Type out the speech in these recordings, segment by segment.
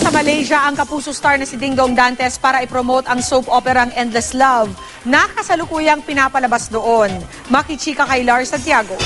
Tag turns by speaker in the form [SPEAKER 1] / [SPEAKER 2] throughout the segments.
[SPEAKER 1] sa Malaysia ang kapuso star na si Dingdong Dantes para ipromote ang soap operang Endless Love na kasalukuyang pinapalabas doon. Makichika kay Lars Santiago.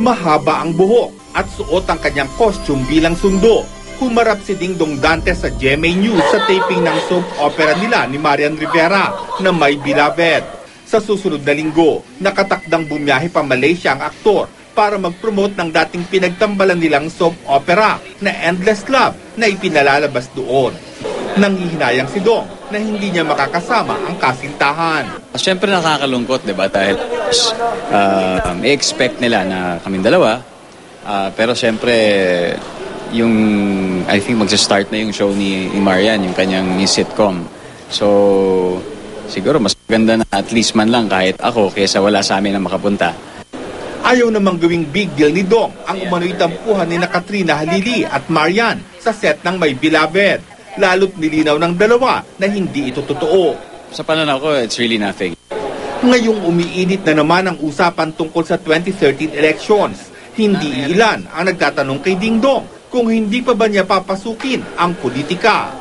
[SPEAKER 2] Mahaba ang buhok at suot ang kanyang costume bilang sundo. Humarap si Dingdong Dante sa GMA News sa taping ng soap opera nila ni Marian Rivera na May Beloved. Sa susunod na linggo, nakatakdang bumiyahe pa Malaysia ang aktor para mag-promote ng dating pinagtambalan nilang soap opera na Endless Love na ipinalalabas doon. Nanghihinayang si Dong na hindi niya makakasama ang kasintahan.
[SPEAKER 3] Siyempre nakakalungkot, di ba? Dahil uh, expect nila na kaming dalawa. Ah, pero siyempre, yung, I think magsa-start na yung show ni, ni Marian, yung kanyang yung sitcom. So, siguro mas maganda na at least man lang kahit ako kaysa wala sa amin na makapunta.
[SPEAKER 2] Ayaw namang gawing big deal ni Dong ang umano'y tampuhan ni na Katrina Halili at Marian sa set ng May Beloved. Lalo't nilinaw ng dalawa na hindi ito totoo.
[SPEAKER 3] Sa pananaw ko, it's really nothing.
[SPEAKER 2] Ngayong umiinit na naman ang usapan tungkol sa 2013 elections. Hindi ilan ang nagtatanong kay Ding Dong kung hindi pa ba niya papasukin ang politika.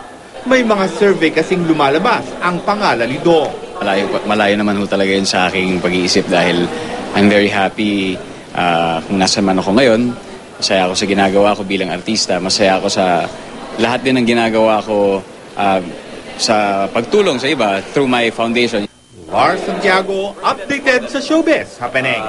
[SPEAKER 2] May mga survey kasing lumalabas ang pangalan ni Dong.
[SPEAKER 3] Malayo, malayo naman ho talaga yun sa aking pag-iisip dahil I'm very happy ah, kung nasa man ako ngayon. Masaya ako sa ginagawa ko bilang artista. Masaya ako sa lahat din ng ginagawa ko ah, sa pagtulong sa iba through my foundation.
[SPEAKER 2] Lars Santiago, updated sa showbiz happening.